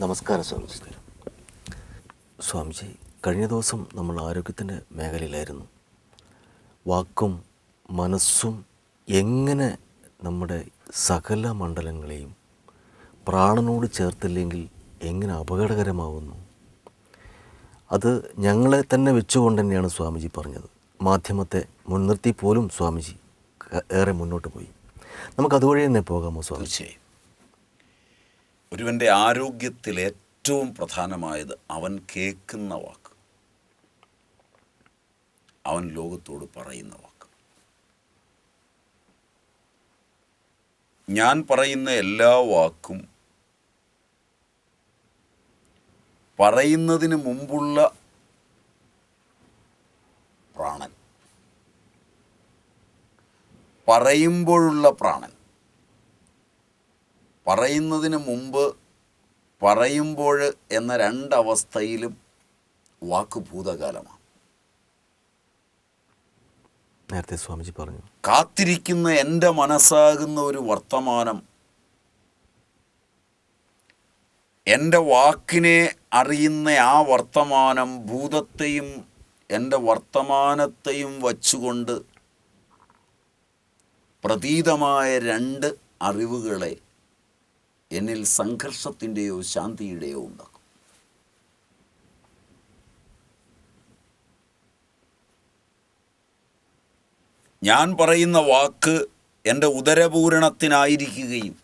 നമസ്കാരം സ്വാമിജി സ്വാമിജി കഴിഞ്ഞ ദിവസം നമ്മൾ ആരോഗ്യത്തിന്റെ മേഖലയിലായിരുന്നു. വാക്കും മനസ്സും എങ്ങനെ നമ്മുടെ സകല മണ്ഡലങ്ങളെയും പ്രാണനോട് ചേർത്തില്ലെങ്കിൽ എങ്ങനെ അപകടകരമാവുന്നു? അത് ഞങ്ങളെ തന്നെ വെച്ചുകൊണ്ട് തന്നെയാണ് സ്വാമിജി പറഞ്ഞത്. മാധ്യമത്തെ മുൻനിർത്തി പോലും സ്വാമിജി ഏറെ മുന്നോട്ട് പോയി. നമുക്ക് അതുവഴി തന്നെ പോകാമോ തീർച്ചയായും. ഒരുവന്റെ ആരോഗ്യത്തിൽ ഏറ്റവും പ്രധാനമായത് അവൻ കേൾക്കുന്ന വാക്ക്. അവൻ ലോകത്തോട് പറയുന്ന വാക്ക്. ഞാൻ പറയുന്ന എല്ലാ വാക്കും പറയുന്നതിന് മുമ്പുള്ള പ്രാണൻ. പറയുമ്പോഴുള്ള പ്രാണൻ. പറയുന്നതിന് മുമ്പ് പറയുമ്പോൾ എന്ന രണ്ടവസ്ഥയിലും വാക്ക് ഭൂതകാലമാണ്. നേരത്തെ സ്വാമിജി പറഞ്ഞു. കാത്തിരിക്കുന്ന എന്റെ മനസ്സാകുന്ന ഒരു വർത്തമാനം എന്റെ വാക്കിനെ അറിയുന്ന ആ വർത്തമാനം ഭൂതത്തെയും എന്റെ വർത്തമാനത്തെയും വച്ചുകൊണ്ട് പ്രതീതമായ രണ്ട് അറിവുകളെ എന്നിൽ സംഘർഷത്തിന്റെയോ ശാന്തിയുടെയോ ഉണ്ടാക്കും. ഞാൻ പറയുന്ന വാക്ക് എന്റെ ഉദരപൂരണത്തിനായിരിക്കുകയും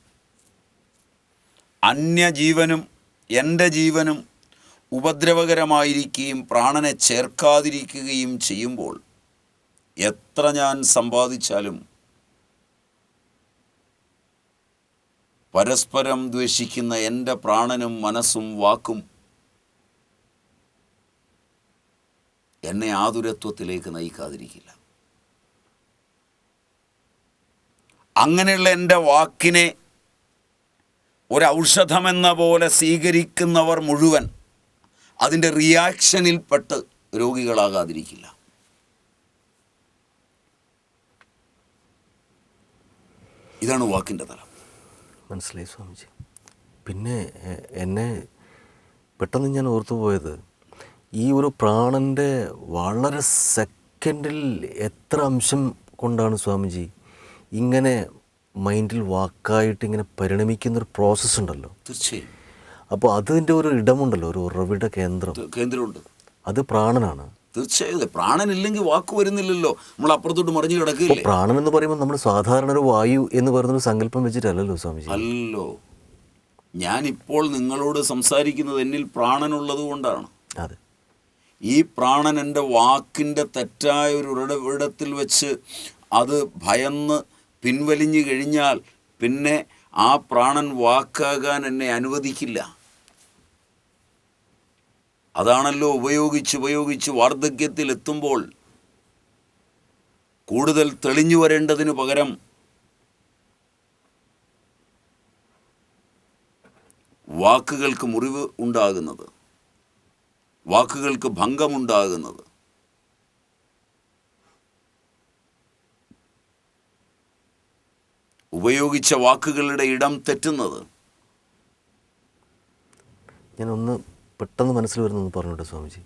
അന്യജീവനും എന്റെ ജീവനും ഉപദ്രവകരമായിരിക്കുകയും പ്രാണനെ ചേർക്കാതിരിക്കുകയും ചെയ്യുമ്പോൾ എത്ര ഞാൻ സമ്പാദിച്ചാലും പരസ്പരം ദ്വേഷിക്കുന്ന എന്റെ പ്രാണനും മനസ്സും വാക്കും എന്നെ ആതുരത്വത്തിലേക്ക് നയിക്കാതിരിക്കില്ല. അങ്ങനെയുള്ള എന്റെ വാക്കിനെ ഒരൗഷധമെന്ന പോലെ സ്വീകരിക്കുന്നവർ മുഴുവൻ അതിന്റെ റിയാക്ഷനിൽപ്പെട്ട് രോഗികളാകാതിരിക്കില്ല. ഇതാണ് വാക്കിന്റെ തലം. മനസ്സിലായി സ്വാമിജി. പിന്നെ എന്നെ പെട്ടെന്ന് ഞാൻ ഓർത്തു പോയത് ഈ ഒരു പ്രാണന്റെ വളരെ സെക്കൻഡിൽ എത്ര അംശം കൊണ്ടാണ് സ്വാമിജി ഇങ്ങനെ മൈൻഡിൽ വാക്കായിട്ട് ഇങ്ങനെ പരിണമിക്കുന്നൊരു പ്രോസസ്സ് ഉണ്ടല്ലോ. തീർച്ചയായും. അപ്പോൾ അതിന്റെ ഒരു ഇടമുണ്ടല്ലോ ഒരു ഉറവിട കേന്ദ്രം. കേന്ദ്രമുണ്ട്. അത് പ്രാണനാണ്. തീർച്ചയായും. പ്രാണനില്ലെങ്കിൽ വാക്ക് വരുന്നില്ലല്ലോ. നമ്മൾ അപ്പുറത്തോട്ട് മറിഞ്ഞു കിടക്കില്ല പ്രാണൻ എന്ന് പറയുമ്പോൾ നമ്മൾ സാധാരണ ഒരു വായു എന്ന് പറയുന്ന പറയുന്നൊരു സങ്കല്പം വെച്ചിട്ടല്ലല്ലോ സ്വാമിജി? അല്ലോ. ഞാനിപ്പോൾ നിങ്ങളോട് സംസാരിക്കുന്നത് എന്നിൽ പ്രാണനുള്ളത് കൊണ്ടാണ്. അതെ. ഈ പ്രാണൻ എന്റെ വാക്കിന്റെ തെറ്റായ ഒരു ഉറവിടത്തിൽ വെച്ച് അത് ഭയന്ന് പിൻവലിഞ്ഞു കഴിഞ്ഞാൽ പിന്നെ ആ പ്രാണൻ വാക്കാകാൻ എന്നെ അനുവദിക്കില്ല. അതാണല്ലോ ഉപയോഗിച്ച് ഉപയോഗിച്ച് വാർദ്ധക്യത്തിൽ എത്തുമ്പോൾ കൂടുതൽ തെളിഞ്ഞു വരേണ്ടതിനു പകരം വാക്കുകൾക്ക് മുറിവ് ഉണ്ടാകുന്നത് വാക്കുകൾക്ക് ഭംഗമുണ്ടാകുന്നത്. ഉപയോഗിച്ച വാക്കുകളുടെ ഇടം തെറ്റുന്നത്. ഞാനൊന്ന് പെട്ടെന്ന് മനസ്സിൽ വരുന്നെന്ന് പറഞ്ഞോട്ടെ സ്വാമിജി?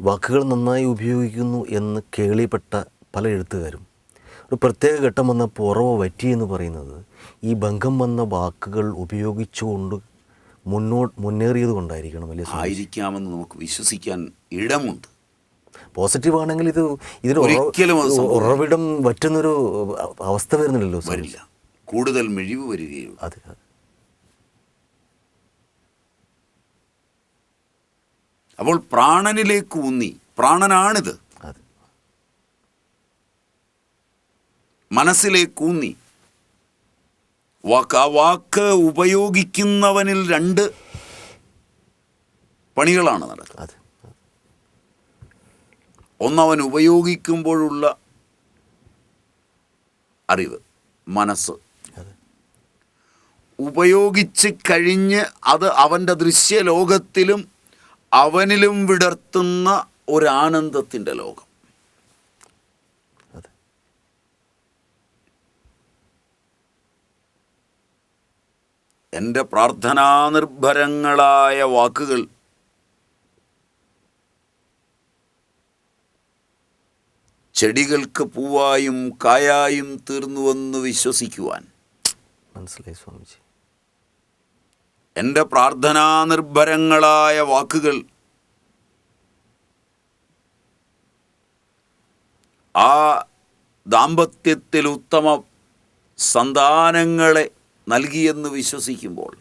വാക്കുകൾ നന്നായി ഉപയോഗിക്കുന്നു എന്ന് കേളിപ്പെട്ട പല എഴുത്തുകാരും. ഒരു പ്രത്യേക ഘട്ടം വന്ന പുറവ് വറ്റി എന്ന് പറയുന്നത് ഈ ഭംഗം വന്ന വാക്കുകൾ ഉപയോഗിച്ചുകൊണ്ട് മുന്നോട്ട് മുന്നേറിയത് കൊണ്ടായിരിക്കണം അല്ലേ ആയിരിക്കാമെന്ന് നമുക്ക് വിശ്വസിക്കാൻ ഇടമുണ്ട്. പോസിറ്റീവ് ആണെങ്കിൽ ഇത് ഇതിന് ഒരിക്കലും ഉറവിടം വറ്റുന്നൊരു അവസ്ഥ വരുന്നില്ലല്ലോ. വരില്ല. കൂടുതൽ മിഴിവ് വരികയുള്ളൂ. അതെ അതെ. അപ്പോൾ പ്രാണനിലേക്ക് ഊന്നി. പ്രാണനാണിത്. മനസ്സിലേക്ക് ഊന്നി. വാക്ക് ആ വാക്ക് ഉപയോഗിക്കുന്നവനിൽ രണ്ട് പണികളാണ് നടക്കുന്നത്. ഒന്നവൻ ഉപയോഗിക്കുമ്പോഴുള്ള അറിവ് മനസ്സ്. ഉപയോഗിച്ച് കഴിഞ്ഞ് അത് അവന്റെ ദൃശ്യലോകത്തിലും അവനിലും വിടർത്തുന്ന ഒരാനന്ദത്തിന്റെ ലോകം. എന്റെ പ്രാർത്ഥനാനിർഭരങ്ങളായ വാക്കുകൾ ചെടികൾക്ക് പൂവായും കായായും തീർന്നുവെന്ന് വിശ്വസിക്കുവാൻ. മനസ്സിലായി സ്വാമിജി. എന്റെ പ്രാർത്ഥനാ നിർഭരങ്ങളായ വാക്കുകൾ ആ ദാമ്പത്യത്തിൽ ഉത്തമ സന്താനങ്ങളെ നൽകിയെന്ന് വിശ്വസിക്കുമ്പോൾ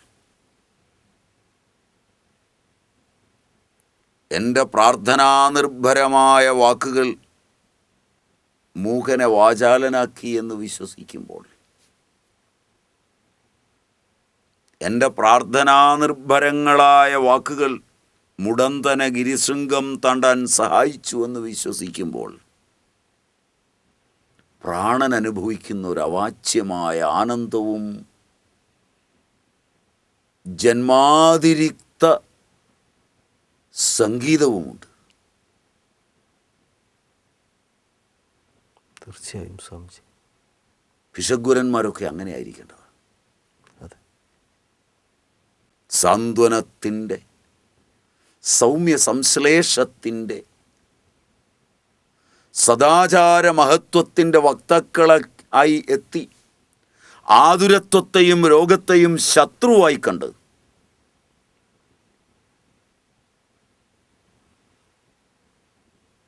എന്റെ പ്രാർത്ഥനാ നിർഭരമായ വാക്കുകൾ മൂകനെ വാചാലനാക്കി എന്ന് വിശ്വസിക്കുമ്പോൾ എന്റെ പ്രാർത്ഥനാനിർഭരങ്ങളായ വാക്കുകൾ മുടന്തന ഗിരിശൃംഗം താണ്ടാൻ സഹായിച്ചു എന്ന് വിശ്വസിക്കുമ്പോൾ പ്രാണൻ അനുഭവിക്കുന്ന ഒരു അവാച്യമായ ആനന്ദവും ജന്മാതിരിക്ത സംഗീതവുമുണ്ട്. തീർച്ചയായും സ്വാമിജി. പിശഗുരന്മാരൊക്കെ അങ്ങനെ ആയിരിക്കേണ്ടത് അതെ സാന്ത്വനത്തിന്റെ സൗമ്യ സംശ്ലേഷത്തിന്റെ സദാചാര മഹത്വത്തിന്റെ വക്താക്കളെ ആയി എത്തി ആതുരത്വത്തെയും രോഗത്തെയും ശത്രുവായി കണ്ട്.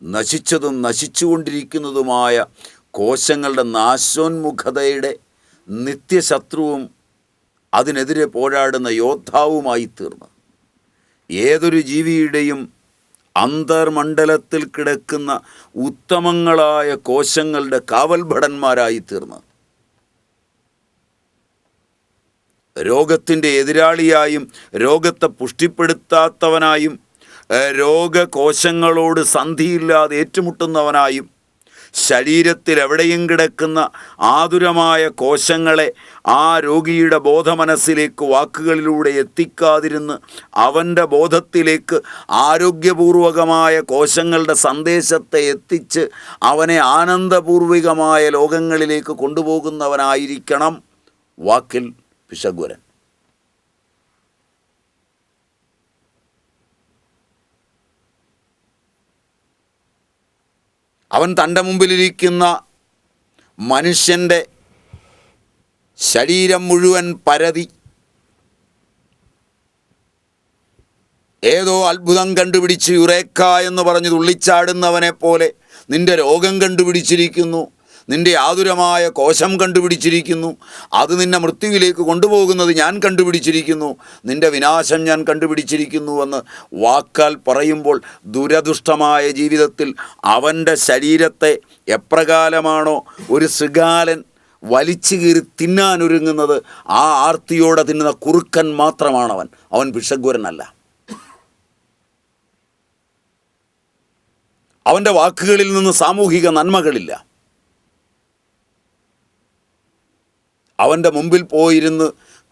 നശിച്ചതും നശിച്ചുകൊണ്ടിരിക്കുന്നതുമായ കോശങ്ങളുടെ നാശോന്മുഖതയുടെ നിത്യശത്രുവും അതിനെതിരെ പോരാടുന്ന യോദ്ധാവുമായി തീർന്നു. ഏതൊരു ജീവിയുടെയും അന്തർമണ്ഡലത്തിൽ കിടക്കുന്ന ഉത്തമങ്ങളായ കോശങ്ങളുടെ കാവൽഭടന്മാരായി തീർന്നു. രോഗത്തിന്റെ എതിരാളിയായും രോഗത്തെ പുഷ്ടിപ്പെടുത്താത്തവനായും രോഗകോശങ്ങളോട് സന്ധിയില്ലാതെ ഏറ്റുമുട്ടുന്നവനായും ശരീരത്തിൽ എവിടെയും കിടക്കുന്ന ആതുരമായ കോശങ്ങളെ ആ രോഗിയുടെ ബോധമനസ്സിലേക്ക് വാക്കുകളിലൂടെ എത്തിക്കാതിരുന്ന് അവന്റെ ബോധത്തിലേക്ക് ആരോഗ്യപൂർവകമായ കോശങ്ങളുടെ സന്ദേശത്തെ എത്തിച്ച് അവനെ ആനന്ദപൂർവികമായ ലോകങ്ങളിലേക്ക് കൊണ്ടുപോകുന്നവനായിരിക്കണം വാക്കിൽ പിശകുരൻ അവൻ തന്റെ മുമ്പിലിരിക്കുന്ന മനുഷ്യന്റെ ശരീരം മുഴുവൻ പരതി. ഏതോ അത്ഭുതം കണ്ടുപിടിച്ച് യുറേക്ക എന്ന് പറഞ്ഞ് തുള്ളിച്ചാടുന്നവനെ പോലെ നിന്റെ രോഗം കണ്ടുപിടിച്ചിരിക്കുന്നു. നിന്റെ ആതുരമായ കോശം കണ്ടുപിടിച്ചിരിക്കുന്നു. അത് നിന്നെ മൃത്യുവിലേക്ക് കൊണ്ടുപോകുന്നത് ഞാൻ കണ്ടുപിടിച്ചിരിക്കുന്നു. നിന്റെ വിനാശം ഞാൻ കണ്ടുപിടിച്ചിരിക്കുന്നു എന്ന് വാക്കാൽ പറയുമ്പോൾ ദുരദുഷ്ടമായ ജീവിതത്തിൽ അവന്റെ ശരീരത്തെ എപ്രകാലമാണോ ഒരു ശൃഗാലൻ വലിച്ചു കീറി തിന്നാനൊരുങ്ങുന്നത് ആ ആർത്തിയോടെ തിന്നുന്ന കുറുക്കൻ മാത്രമാണവൻ. അവൻ ഭിഷഗ്വരനല്ല അവന്റെ വാക്കുകളിൽ നിന്ന് സാമൂഹിക നന്മകളില്ല. അവന്റെ മുമ്പിൽ പോയിരുന്ന്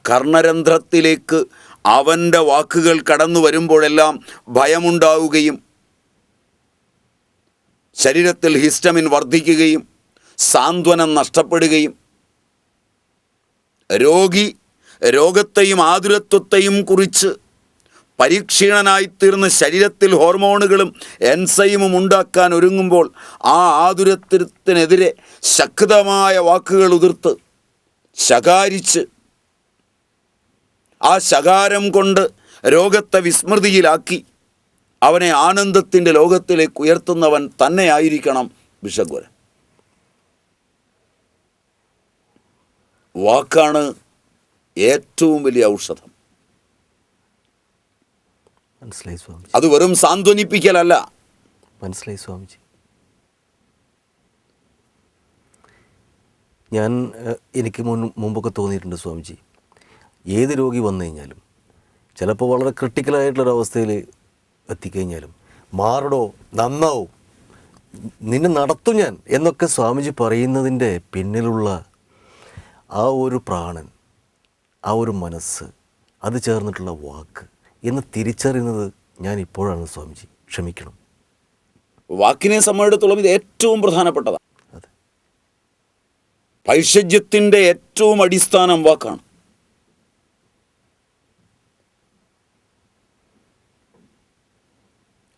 കർണരന്ധ്രത്തിലേക്ക് അവന്റെ വാക്കുകൾ കടന്നു വരുമ്പോഴെല്ലാം ഭയമുണ്ടാവുകയും ശരീരത്തിൽ ഹിസ്റ്റമിൻ വർദ്ധിക്കുകയും സാന്ത്വനം നഷ്ടപ്പെടുകയും രോഗി രോഗത്തെയും ആതുരത്വത്തെയും കുറിച്ച് പരീക്ഷീണനായിത്തീർന്ന് ശരീരത്തിൽ ഹോർമോണുകളും എൻസൈമും ഉണ്ടാക്കാൻ ഒരുങ്ങുമ്പോൾ ആ ആതുരത്വത്തിനെതിരെ ശക്തമായ വാക്കുകൾ ഉതിർത്ത് ശകാരിച്ച് ആ ശകാരം കൊണ്ട് രോഗത്തെ വിസ്മൃതിയിലാക്കി അവനെ ആനന്ദത്തിന്റെ ലോകത്തിലേക്ക് ഉയർത്തുന്നവൻ തന്നെയായിരിക്കണം വിഷഗുരൻ വാക്കാണ് ഏറ്റവും വലിയ ഔഷധം. അത് വെറും സാന്ത്വനിപ്പിക്കലല്ല. മനസ്സിലായി സ്വാമിജി. ഞാൻ എനിക്ക് മുൻ മുമ്പൊക്കെ തോന്നിയിട്ടുണ്ട് സ്വാമിജി. ഏത് രോഗി വന്നു കഴിഞ്ഞാലും ചിലപ്പോൾ വളരെ ക്രിട്ടിക്കലായിട്ടുള്ളൊരവസ്ഥയിൽ എത്തിക്കഴിഞ്ഞാലും മാറടോ നന്നാവും നിന്നെ നടത്തും ഞാൻ എന്നൊക്കെ സ്വാമിജി പറയുന്നതിന്റെ പിന്നിലുള്ള ആ ഒരു പ്രാണൻ ആ ഒരു മനസ്സ് അത് ചേർന്നിട്ടുള്ള വാക്ക് എന്ന് തിരിച്ചറിയുന്നത് ഞാൻ ഇപ്പോഴാണ് സ്വാമിജി. ക്ഷമിക്കണം. വാക്കിനെ സംബന്ധിച്ചിടത്തോളം ഇത് ഏറ്റവും പ്രധാനപ്പെട്ടതാണ്. പൈശജ്യത്തിന്റെ ഏറ്റവും അടിസ്ഥാനം വാക്കാണ്.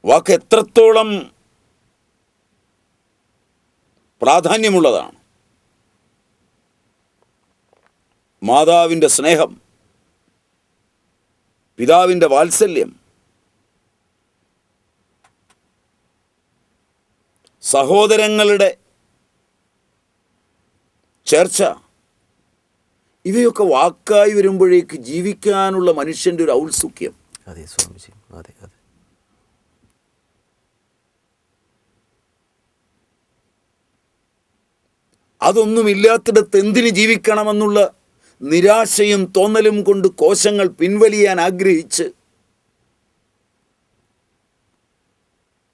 വാക്ക് എത്രത്തോളം പ്രാധാന്യമുള്ളതാണ്. മാതാവിന്റെ സ്നേഹം പിതാവിന്റെ വാത്സല്യം സഹോദരങ്ങളുടെ ചേർച്ച. ഇവയൊക്കെ വാക്കായി വരുമ്പോഴേക്ക് ജീവിക്കാനുള്ള മനുഷ്യന്റെ ഒരു ഔത്സുഖ്യം. അതെ സ്വാമിജി. അതെ അതെ. അതൊന്നുമില്ലാത്തിടത്ത് എന്തിന് ജീവിക്കണമെന്നുള്ള നിരാശയും തോന്നലും കൊണ്ട് കോശങ്ങൾ പിൻവലിയാൻ ആഗ്രഹിച്ച്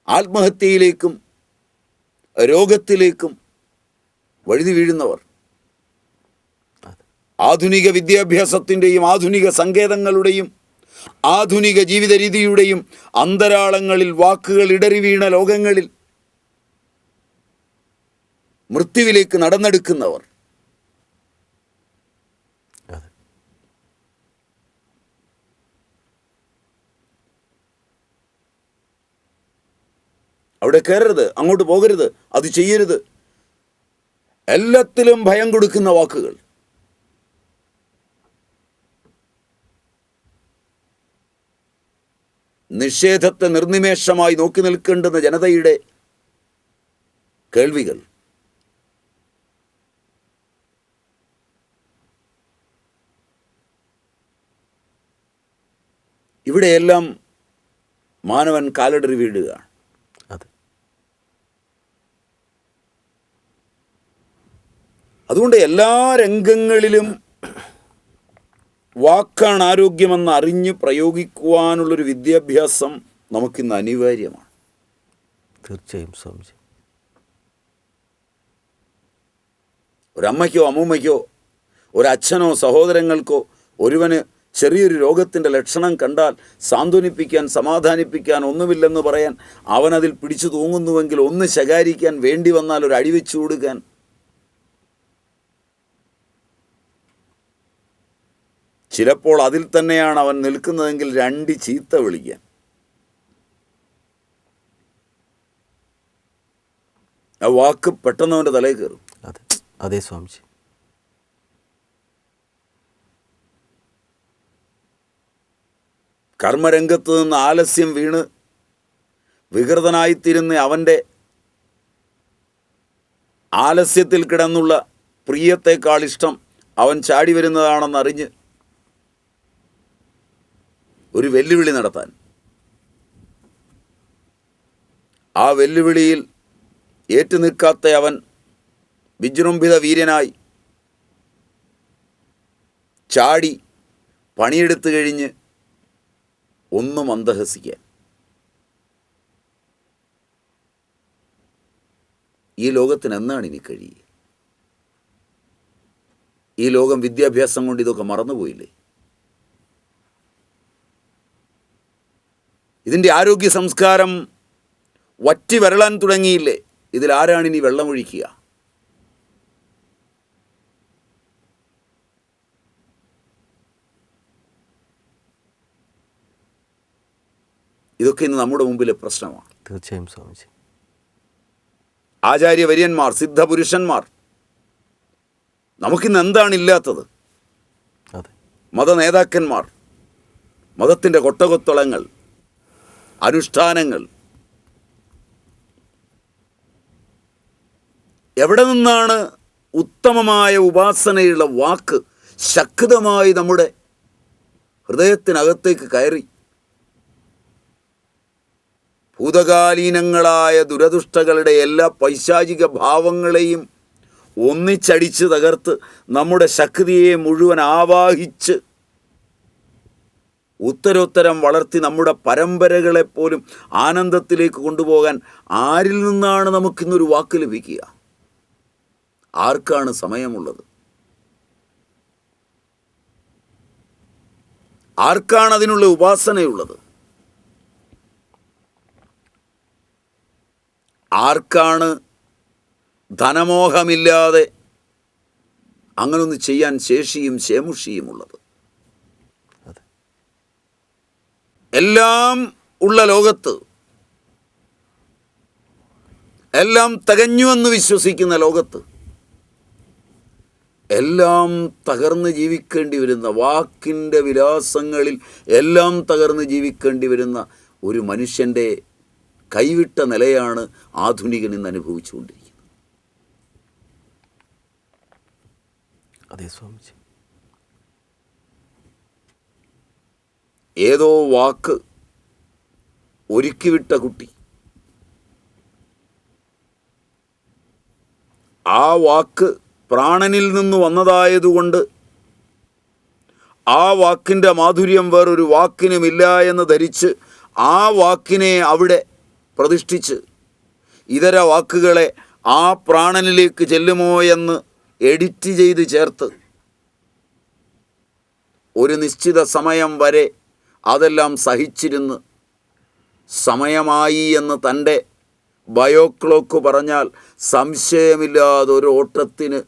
ആത്മഹത്യയിലേക്കും രോഗത്തിലേക്കും വഴുതി വീഴുന്നവർ. ആധുനിക വിദ്യാഭ്യാസത്തിന്റെയും ആധുനിക സങ്കേതങ്ങളുടെയും ആധുനിക ജീവിത രീതിയുടെയും അന്തരാളങ്ങളിൽ വാക്കുകൾ ഇടറി വീണ ലോകങ്ങളിൽ മൃത്യുവിലേക്ക് നടന്നെടുക്കുന്നവർ. അവിടെ കയറരുത് അങ്ങോട്ട് പോകരുത് അത് ചെയ്യരുത്. എല്ലാത്തിലും ഭയം കൊടുക്കുന്ന വാക്കുകൾ. നിഷേധത്തെ നിർനിമേഷമായി നോക്കി നിൽക്കേണ്ടുന്ന ജനതയുടെ കേൾവികൾ. ഇവിടെയെല്ലാം മാനവൻ കാലടറി വീടുക അത്. അതുകൊണ്ട് എല്ലാ രംഗങ്ങളിലും വാക്കാണ് ആരോഗ്യമെന്ന് അറിഞ്ഞ് പ്രയോഗിക്കുവാനുള്ളൊരു വിദ്യാഭ്യാസം നമുക്കിന്ന് അനിവാര്യമാണ്. തീർച്ചയായും സ്വാമിജി. ഒരമ്മയ്ക്കോ അമ്മൂമ്മയ്ക്കോ ഒരച്ഛനോ സഹോദരങ്ങൾക്കോ ഒരുവന് ചെറിയൊരു രോഗത്തിന്റെ ലക്ഷണം കണ്ടാൽ സാന്ത്വനിപ്പിക്കാൻ സമാധാനിപ്പിക്കാൻ ഒന്നുമില്ലെന്ന് പറയാൻ അവനതിൽ പിടിച്ചു തൂങ്ങുന്നുവെങ്കിൽ ഒന്ന് ശകാരിക്കാൻ വേണ്ടി വന്നാൽ ഒരു അടിവെച്ചു കൊടുക്കാൻ ചിലപ്പോൾ അതിൽ തന്നെയാണ് അവൻ നിൽക്കുന്നതെങ്കിൽ രണ്ട് ചീത്ത വിളിക്കാൻ. ആ വാക്ക് പെട്ടെന്ന് അവന്റെ തലയിൽ കയറും. അതെ അതെ സ്വാമിജി. കർമ്മരംഗത്ത് നിന്ന് ആലസ്യം വീണ് വികൃതനായിത്തീരുന്ന അവന്റെ ആലസ്യത്തിൽ കിടന്നുള്ള പ്രിയത്തെക്കാൾ ഇഷ്ടം അവൻ ചാടി വരുന്നതാണെന്നറിഞ്ഞ് ഒരു വെല്ലുവിളി നടത്താൻ. ആ വെല്ലുവിളിയിൽ ഏറ്റു ഏറ്റുനിൽക്കാത്ത അവൻ വിജൃംഭിത വീര്യനായി ചാടി പണിയെടുത്തു കഴിഞ്ഞ് ഒന്നും അന്തഹസിക്കാൻ. ഈ ലോകത്തിന് എന്നാണ് ഇനി കഴിയുക? ഈ ലോകം വിദ്യാഭ്യാസം കൊണ്ട് ഇതൊക്കെ മറന്നുപോയില്ലേ? ഇതിന്റെ ആരോഗ്യ സംസ്കാരം വറ്റി വരളാൻ തുടങ്ങിയില്ലേ? ഇതിൽ ആരാണ് ഇനി വെള്ളമൊഴിക്കുക ഇതൊക്കെ ഇന്ന് നമ്മുടെ മുമ്പിലെ പ്രശ്നമാണ്. തീർച്ചയായും സ്വാമിജി. ആചാര്യവര്യന്മാർ സിദ്ധപുരുഷന്മാർ നമുക്കിന്ന് എന്താണ് ഇല്ലാത്തത്? മത നേതാക്കന്മാർ മതത്തിന്റെ കൊട്ടകൊത്തളങ്ങൾ അനുഷ്ഠാനങ്ങൾ. എവിടെ നിന്നാണ് ഉത്തമമായ ഉപാസനയുള്ള വാക്ക് ശക്തമായി നമ്മുടെ ഹൃദയത്തിനകത്തേക്ക് കയറി? ഭൂതകാലീനങ്ങളായ ദുരദുഷ്ടകളുടെ എല്ലാ പൈശാചിക ഭാവങ്ങളെയും ഒന്നിച്ചടിച്ച് തകർത്ത് നമ്മുടെ ശക്തിയെ മുഴുവൻ ആവാഹിച്ച് ഉത്തരോത്തരം വളർത്തി നമ്മുടെ പരമ്പരകളെപ്പോലും ആനന്ദത്തിലേക്ക് കൊണ്ടുപോകാൻ ആരിൽ നിന്നാണ് നമുക്കിന്നൊരു വാക്ക് ലഭിക്കുക? ആർക്കാണ് സമയമുള്ളത്? ആർക്കാണ് അതിനുള്ള ഉപാസനയുള്ളത്? ആർക്കാണ് ധനമോഹമില്ലാതെ അങ്ങനൊന്ന് ചെയ്യാൻ ശേഷിയും ശേമുഷിയും ഉള്ളത് അതെ എല്ലാം ഉള്ള ലോകത്ത് എല്ലാം തികഞ്ഞുവെന്ന് വിശ്വസിക്കുന്ന ലോകത്ത് എല്ലാം തകർന്ന് ജീവിക്കേണ്ടി വരുന്ന വാക്കിന്റെ വിലാസങ്ങളിൽ എല്ലാം തകർന്ന് ജീവിക്കേണ്ടി വരുന്ന ഒരു മനുഷ്യന്റെ കൈവിട്ട നിലയാണ് ആധുനികൻ ഇന്ന് അനുഭവിച്ചുകൊണ്ടിരിക്കുന്നത്. അതേ സ്വാമിജി. ഏതോ വാക്ക് ഒരുക്കിവിട്ട കുട്ടി. ആ വാക്ക് പ്രാണനിൽ നിന്ന് വന്നതായതുകൊണ്ട് ആ വാക്കിന്റെ മാധുര്യം വേറൊരു വാക്കിനുമില്ല എന്ന് ധരിച്ച് ആ വാക്കിനെ അവിടെ പ്രതിഷ്ഠിച്ച് ഇതര വാക്കുകളെ ആ പ്രാണനിലേക്ക് ചെല്ലുമോ എന്ന് എഡിറ്റ് ചെയ്ത് ചേർത്ത് ഒരു നിശ്ചിത സമയം വരെ അതെല്ലാം സഹിച്ചിരുന്ന് സമയമായി എന്ന് തന്റെ ബയോക്ലോക്ക് പറഞ്ഞാൽ സംശയമില്ലാതെ ഒരു ഓട്ടത്തിന്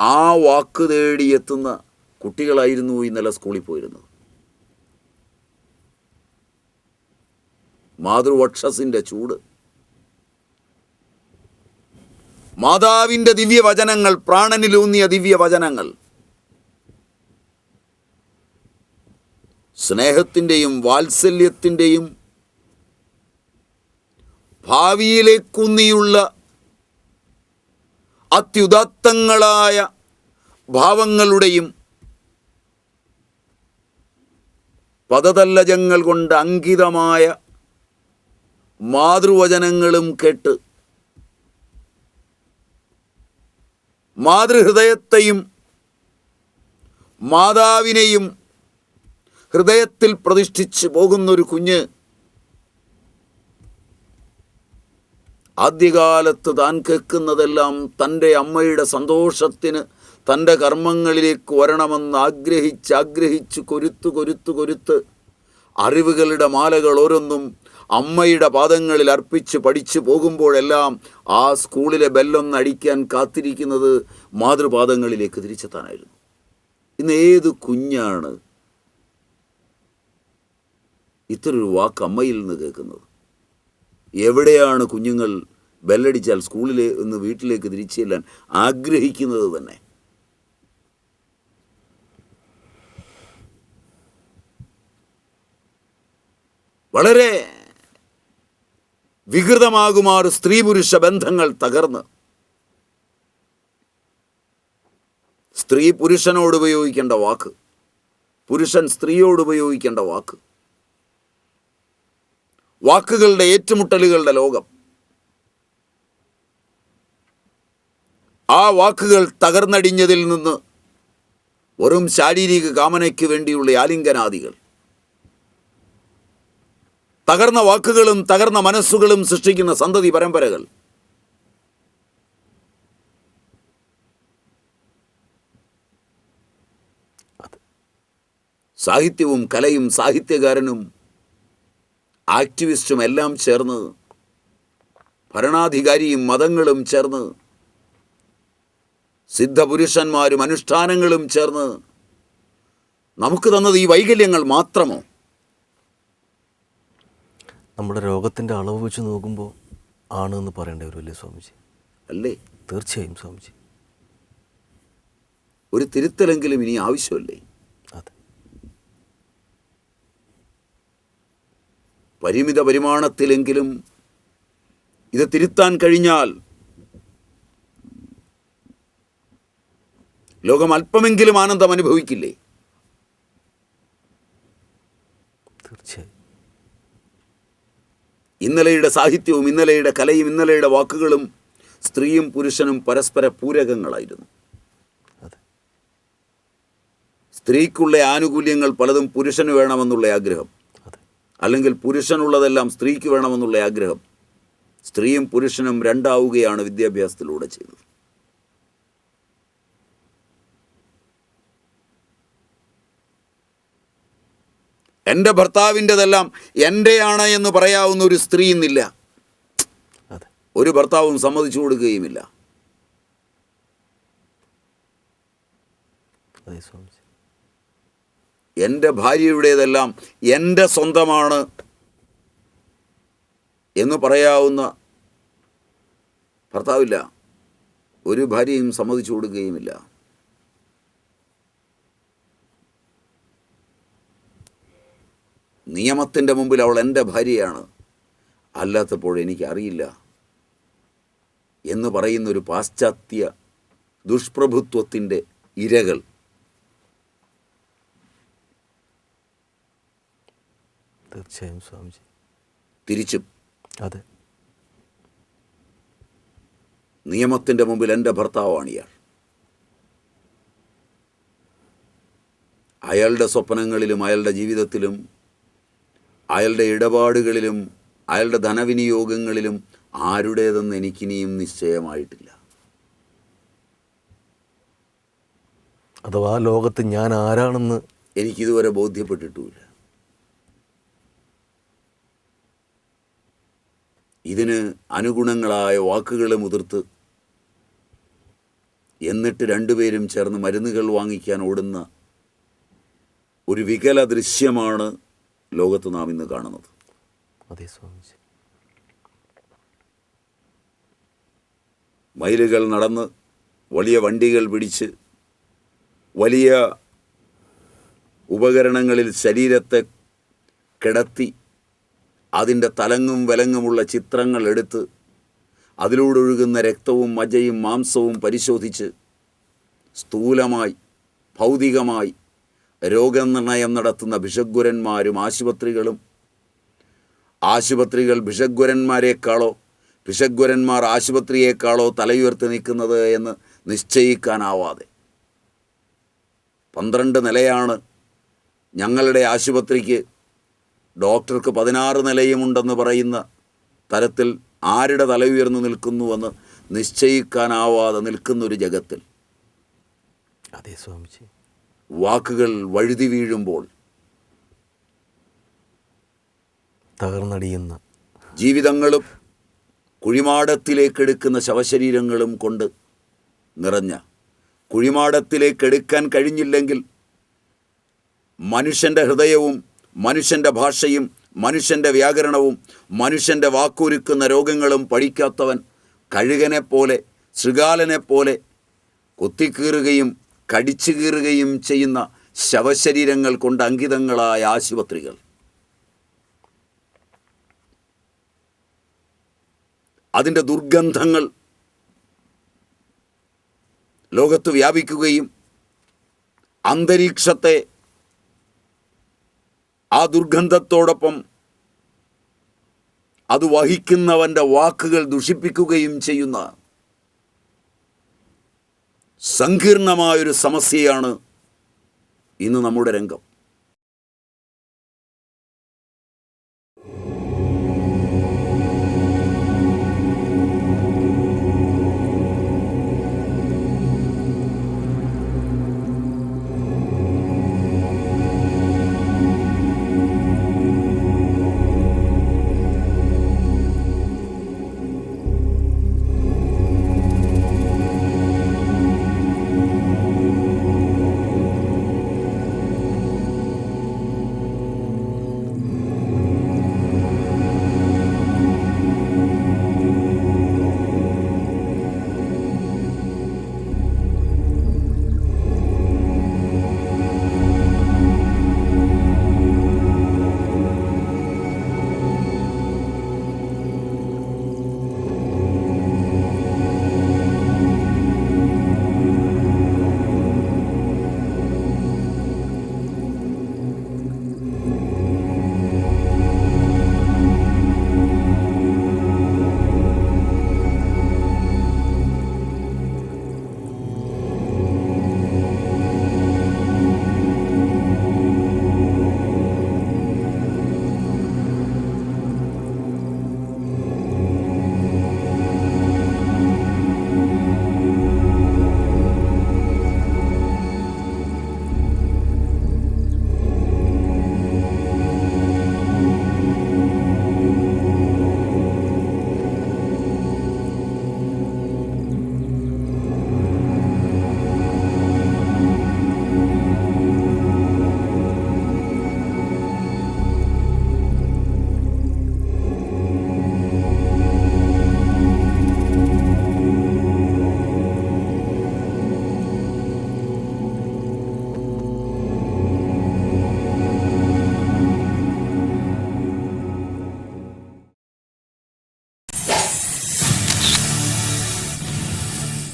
ആ വാക്ക് തേടിയെത്തുന്ന കുട്ടികളായിരുന്നു ഇന്നലെ സ്കൂളിൽ പോയിരുന്നത്. മാതൃവക്ഷസിന്റെ ചൂട്. മാതാവിന്റെ ദിവ്യവചനങ്ങൾ പ്രാണനിലൂന്നിയ ദിവ്യവചനങ്ങൾ. സ്നേഹത്തിന്റെയും വാത്സല്യത്തിന്റെയും ഭാവിയിലേക്കുന്നിയുള്ള അത്യുദാത്തങ്ങളായ ഭാവങ്ങളുടെയും പദതല്ലജങ്ങൾ കൊണ്ട് അങ്കിതമായ മാതൃവചനങ്ങളും കേട്ട് മാതൃഹൃദയത്തെയും മാതാവിനെയും ഹൃദയത്തിൽ പ്രതിഷ്ഠിച്ച് പോകുന്നൊരു കുഞ്ഞ് ആദ്യകാലത്ത് താൻ കേൾക്കുന്നതെല്ലാം തന്റെ അമ്മയുടെ സന്തോഷത്തിന് തന്റെ കർമ്മങ്ങളിലേക്ക് വരണമെന്ന് ആഗ്രഹിച്ച് ആഗ്രഹിച്ച് കൊരുത്ത് കൊരുത്ത് കൊരുത്ത് അറിവുകളുടെ മാലകൾ ഓരോന്നും അമ്മയുടെ പാദങ്ങളിൽ അർപ്പിച്ച് പഠിച്ചു പോകുമ്പോഴെല്ലാം ആ സ്കൂളിലെ ബെല്ലൊന്ന് അടിക്കാൻ കാത്തിരിക്കുന്നത് മാതൃപാദങ്ങളിലേക്ക് തിരിച്ചെത്താനായിരുന്നു. ഇന്ന് ഏത് കുഞ്ഞാണ് ഇത്തരൊരു വാക്ക് അമ്മയിൽ നിന്ന് കേൾക്കുന്നത്. എവിടെയാണ് കുഞ്ഞുങ്ങൾ ബെല്ലടിച്ചാൽ സ്കൂളിലെ നിന്ന് വീട്ടിലേക്ക് തിരിച്ചു ചെല്ലാൻ ആഗ്രഹിക്കുന്നത് തന്നെ? വളരെ വികൃതമാകുമാർ സ്ത്രീ പുരുഷ ബന്ധങ്ങൾ തകർന്ന്. സ്ത്രീ പുരുഷനോട് ഉപയോഗിക്കേണ്ട വാക്ക് പുരുഷൻ സ്ത്രീയോട് ഉപയോഗിക്കേണ്ട വാക്ക്. വാക്കുകളുടെ ഏറ്റുമുട്ടലുകളുടെ ലോകം. ആ വാക്കുകൾ തകർന്നടിഞ്ഞതിൽ നിന്ന് വെറും ശാരീരിക കാമനയ്ക്ക് വേണ്ടിയുള്ള ആലിംഗനാദികൾ. തകർന്ന വാക്കുകളും തകർന്ന മനസ്സുകളും സൃഷ്ടിക്കുന്ന സന്തതി പരമ്പരകൾ. സാഹിത്യവും കലയും സാഹിത്യകാരനും ആക്ടിവിസ്റ്റും എല്ലാം ചേർന്ന് ഭരണാധികാരിയും മതങ്ങളും ചേർന്ന് സിദ്ധപുരുഷന്മാരും അനുഷ്ഠാനങ്ങളും ചേർന്ന് നമുക്ക് തന്നത് ഈ വൈകല്യങ്ങൾ മാത്രമോ? നമ്മുടെ രോഗത്തിന്റെ അളവ് വെച്ച് നോക്കുമ്പോൾ ആണ് എന്ന് പറയേണ്ടി വരുമല്ലേ സ്വാമിജി? അല്ലേ? തീർച്ചയായും സ്വാമിജി. ഒരു തിരുത്തലെങ്കിലും ഇനി ആവശ്യമല്ലേ അതെ പരിമിത പരിമാണത്തിലെങ്കിലും ഇത് തിരുത്താൻ കഴിഞ്ഞാൽ ലോകം അല്പമെങ്കിലും ആനന്ദം അനുഭവിക്കില്ലേ? തീർച്ചയായും. ഇന്നലെയുടെ സാഹിത്യവും ഇന്നലെയുടെ കലയും ഇന്നലെയുടെ വാക്കുകളും സ്ത്രീയും പുരുഷനും പരസ്പര പൂരകങ്ങളായിരുന്നു. സ്ത്രീക്കുള്ള ആനുകൂല്യങ്ങൾ പലതും പുരുഷന് വേണമെന്നുള്ള ആഗ്രഹം. അല്ലെങ്കിൽ പുരുഷനുള്ളതെല്ലാം സ്ത്രീക്ക് വേണമെന്നുള്ള ആഗ്രഹം. സ്ത്രീയും പുരുഷനും രണ്ടാവുകയാണ് വിദ്യാഭ്യാസത്തിലൂടെ ചെയ്തത്. എന്റെ ഭർത്താവിന്റെതെല്ലാം എന്റെയാണ് എന്ന് പറയാവുന്ന ഒരു സ്ത്രീ ഇന്നില്ല. ഒരു ഭർത്താവും സമ്മതിച്ചു കൊടുക്കുകയുമില്ല. എന്റെ ഭാര്യയുടേതെല്ലാം എന്റെ സ്വന്തമാണ് എന്ന് പറയാവുന്ന ഭർത്താവില്ല. ഒരു ഭാര്യയും സമ്മതിച്ചു കൊടുക്കുകയുമില്ല. നിയമത്തിന്റെ മുമ്പിൽ അവൾ എന്റെ ഭാര്യയാണ്. അല്ലാത്തപ്പോൾ എനിക്കറിയില്ല എന്ന് പറയുന്നൊരു പാശ്ചാത്യ ദുഷ്പ്രഭുത്വത്തിന്റെ ഇരകൾ. തീർച്ചയായും സ്വാമിജി. തിരിച്ചും. അതെ. നിയമത്തിന്റെ മുമ്പിൽ എന്റെ ഭർത്താവാണ് ഇയാൾ. അയാളുടെ സ്വപ്നങ്ങളിലും അയാളുടെ ജീവിതത്തിലും അയാളുടെ ഇടപാടുകളിലും അയാളുടെ ധനവിനിയോഗങ്ങളിലും ആരുടേതെന്ന് എനിക്കിനിയും നിശ്ചയമായിട്ടില്ല. അഥവാ ലോകത്ത് ഞാൻ ആരാണെന്ന് എനിക്കിതുവരെ ബോധ്യപ്പെട്ടിട്ടുമില്ല. ഇതിന് അനുഗുണങ്ങളായ വാക്കുകളെ മുതിർത്ത് എന്നിട്ട് രണ്ടുപേരും ചേർന്ന് മരുന്നുകൾ വാങ്ങിക്കാൻ ഓടുന്ന ഒരു വികല ദൃശ്യമാണ് ലോകത്ത് നാം ഇന്ന് കാണുന്നത്. അതെ സ്വാമിജി. മൈലുകൾ നടന്ന് വലിയ വണ്ടികൾ പിടിച്ച് വലിയ ഉപകരണങ്ങളിൽ ശരീരത്തെ കിടത്തി അതിന്റെ തലങ്ങും വിലങ്ങുമുള്ള ചിത്രങ്ങൾ എടുത്ത് അതിലൂടെ ഒഴുകുന്ന രക്തവും മജയും മാംസവും പരിശോധിച്ച് സ്ഥൂലമായി ഭൗതികമായി രോഗനിർണയം നടത്തുന്ന ഭിഷഗ്വരന്മാരും ആശുപത്രികളും ആശുപത്രികൾ ഭിഷഗ്വരന്മാരെക്കാളോ ഭിഷഗ്വരന്മാർ ആശുപത്രിയേക്കാളോ തലയുയർത്തി നിൽക്കുന്നത് എന്ന് നിശ്ചയിക്കാനാവാതെ. പന്ത്രണ്ട് നിലയാണ് ഞങ്ങളുടെ ആശുപത്രിക്ക് ഡോക്ടർക്ക് പതിനാറ് നിലയുമുണ്ടെന്ന് പറയുന്ന തരത്തിൽ ആരുടെ തല ഉയർന്നു നിൽക്കുന്നുവെന്ന് നിശ്ചയിക്കാനാവാതെ നിൽക്കുന്നൊരു ജഗത്തിൽ. അതെ സ്വാമിജി. വാക്കുകൾ വഴുതി വീഴുമ്പോൾ തകർന്നടിയുന്ന ജീവിതങ്ങളും കുഴിമാടത്തിലേക്കെടുക്കുന്ന ശവശരീരങ്ങളും കൊണ്ട് നിറഞ്ഞ കുഴിമാടത്തിലേക്കെടുക്കാൻ കഴിഞ്ഞില്ലെങ്കിൽ മനുഷ്യന്റെ ഹൃദയവും മനുഷ്യന്റെ ഭാഷയും മനുഷ്യന്റെ വ്യാകരണവും മനുഷ്യന്റെ വാക്കുരുക്കുന്ന രോഗങ്ങളും പഠിക്കാത്തവൻ കഴുകനെ പോലെ ശൃഗാലനെ പോലെ കൊത്തിക്കീറുകയും കടിച്ചു കീറുകയും ചെയ്യുന്ന ശവശരീരങ്ങൾ കൊണ്ട് അങ്കിതങ്ങളായ ആശുപത്രികൾ. അതിന്റെ ദുർഗന്ധങ്ങൾ ലോകത്ത് വ്യാപിക്കുകയും അന്തരീക്ഷത്തെ ആ ദുർഗന്ധത്തോടൊപ്പം അത് വഹിക്കുന്നവന്റെ വാക്കുകൾ ദുഷിപ്പിക്കുകയും ചെയ്യുന്ന സങ്കീർണമായൊരു സമസ്യയാണ് ഇന്ന് നമ്മുടെ രംഗം.